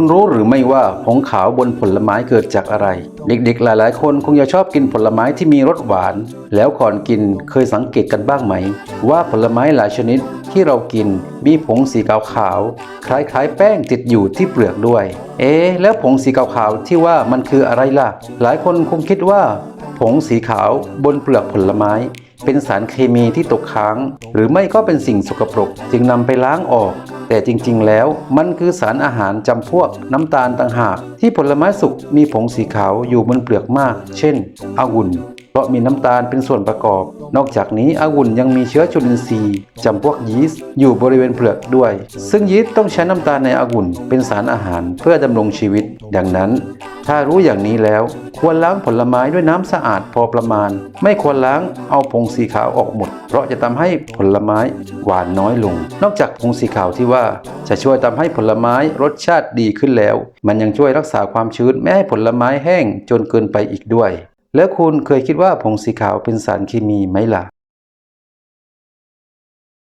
คุณรู้หรือไม่ว่าผงขาวบนผลไม้เกิดจากอะไร เด็กๆ หลายๆ คนคงจะชอบกินผลไม้ที่มีรสหวาน แล้วก่อนกินเคยสังเกตกันบ้างไหม ว่าผลไม้หลายชนิดที่เรากินมีผงสีขาวๆคล้ายๆ แป้งติดอยู่ที่เปลือกด้วย เอ๊แล้วผงสีขาวๆที่ว่ามันคืออะไรล่ะ หลายคนคงคิดว่า ผงสีขาวบนเปลือกผลไม้เป็นสารเคมีที่ตกค้าง หรือไม่ก็เป็นสิ่งสกปรก จึงนำไปล้างออก แต่จริงๆ แล้ว มันคือสารอาหารจำพวกน้ำตาลต่างหาก ที่ผลไม้สุกมีผงสีขาวอยู่บนเปลือกมาก เช่นองุ่นเพราะมีน้ำตาลเป็นส่วนประกอบ นอกจากนี้องุ่นยังมีเชื้อจุลินทรีย์จำพวกยีสต์อยู่บริเวณเปลือกด้วย ซึ่งยีสต์ต้องใช้น้ำตาลในองุ่นเป็นสารอาหารเพื่อดำรงชีวิต ดังนั้น ถ้ารู้อย่างนี้แล้ว ควรล้างผลไม้ด้วยน้ำสะอาดพอประมาณ ไม่ควรล้างเอาผงสีขาวออกหมด เพราะจะทำให้ผลไม้หวานน้อยลง นอกจากผงสีขาวที่ว่า จะช่วยทำให้ผลไม้รสชาติดีขึ้นแล้ว มันยังช่วยรักษาความชื้นไม่ให้ผลไม้แห้งจนเกินไปอีกด้วย แล้วคุณเคยคิดว่าผงสีขาวเป็นสารเคมีไหมล่ะ